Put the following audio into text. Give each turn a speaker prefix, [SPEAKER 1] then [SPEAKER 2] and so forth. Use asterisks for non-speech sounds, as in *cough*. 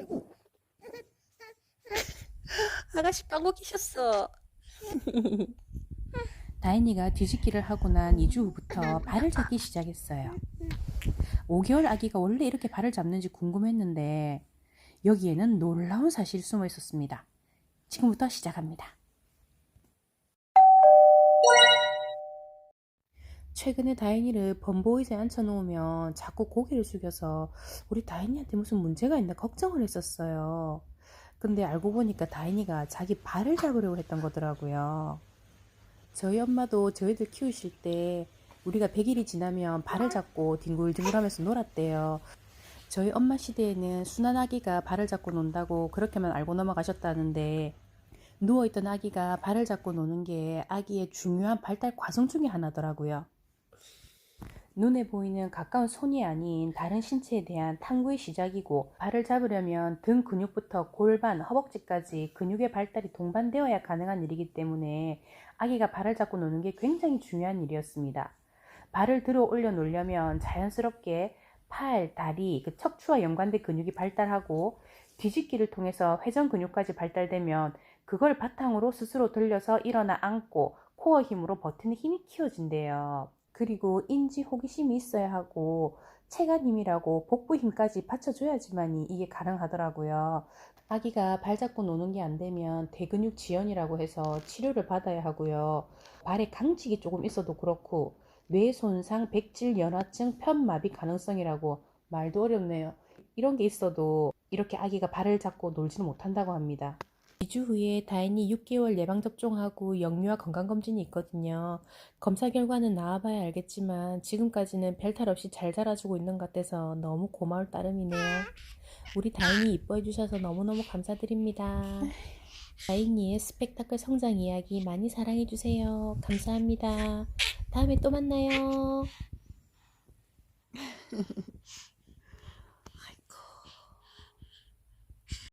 [SPEAKER 1] 아이고. *laughs* 아가씨 빵고 끼셨어. *laughs*
[SPEAKER 2] 다인이가 뒤집기를 하고 난 2주 후부터 발을 잡기 시작했어요. 5개월 아기가 원래 이렇게 발을 잡는지 궁금했는데 여기에는 놀라운 사실이 숨어 있었습니다. 지금부터 시작합니다. 최근에 다인이를 범보이즈에 앉혀놓으면 자꾸 고개를 숙여서 우리 다인이한테 무슨 문제가 있나 걱정을 했었어요. 근데 알고 보니까 다인이가 자기 발을 잡으려고 했던 거더라고요. 저희 엄마도 저희들 키우실 때 우리가 100일이 지나면 발을 잡고 뒹굴뒹굴 하면서 놀았대요. 저희 엄마 시대에는 순한 아기가 발을 잡고 논다고 그렇게만 알고 넘어가셨다는데 누워있던 아기가 발을 잡고 노는 게 아기의 중요한 발달 과정 중에 하나더라고요. 눈에 보이는 가까운 손이 아닌 다른 신체에 대한 탐구의 시작이고 발을 잡으려면 등 근육부터 골반, 허벅지까지 근육의 발달이 동반되어야 가능한 일이기 때문에 아기가 발을 잡고 노는 게 굉장히 중요한 일이었습니다. 발을 들어 올려 놓으려면 자연스럽게 팔, 다리, 그 척추와 연관된 근육이 발달하고 뒤집기를 통해서 회전 근육까지 발달되면 그걸 바탕으로 스스로 들려서 일어나 앉고 코어 힘으로 버티는 힘이 키워진대요. 그리고 인지 호기심이 있어야 하고 체간 힘이라고 복부 힘까지 받쳐줘야지만이 이게 가능하더라고요. 아기가 발 잡고 노는 게 안 되면 대근육 지연이라고 해서 치료를 받아야 하고요. 발에 강직이 조금 있어도 그렇고 뇌 손상, 백질, 연화증, 편마비 가능성이라고 말도 어렵네요. 이런 게 있어도 이렇게 아기가 발을 잡고 놀지는 못한다고 합니다. 2주 후에 다인이 6개월 예방접종하고 영유아 건강검진이 있거든요. 검사 결과는 나와봐야 알겠지만 지금까지는 별탈 없이 잘 자라주고 있는 것 같아서 너무 고마울 따름이네요. 우리 다인이 이뻐해 주셔서 너무너무 감사드립니다. 다인이의 스펙타클 성장 이야기 많이 사랑해 주세요. 감사합니다. 다음에 또 만나요. *laughs*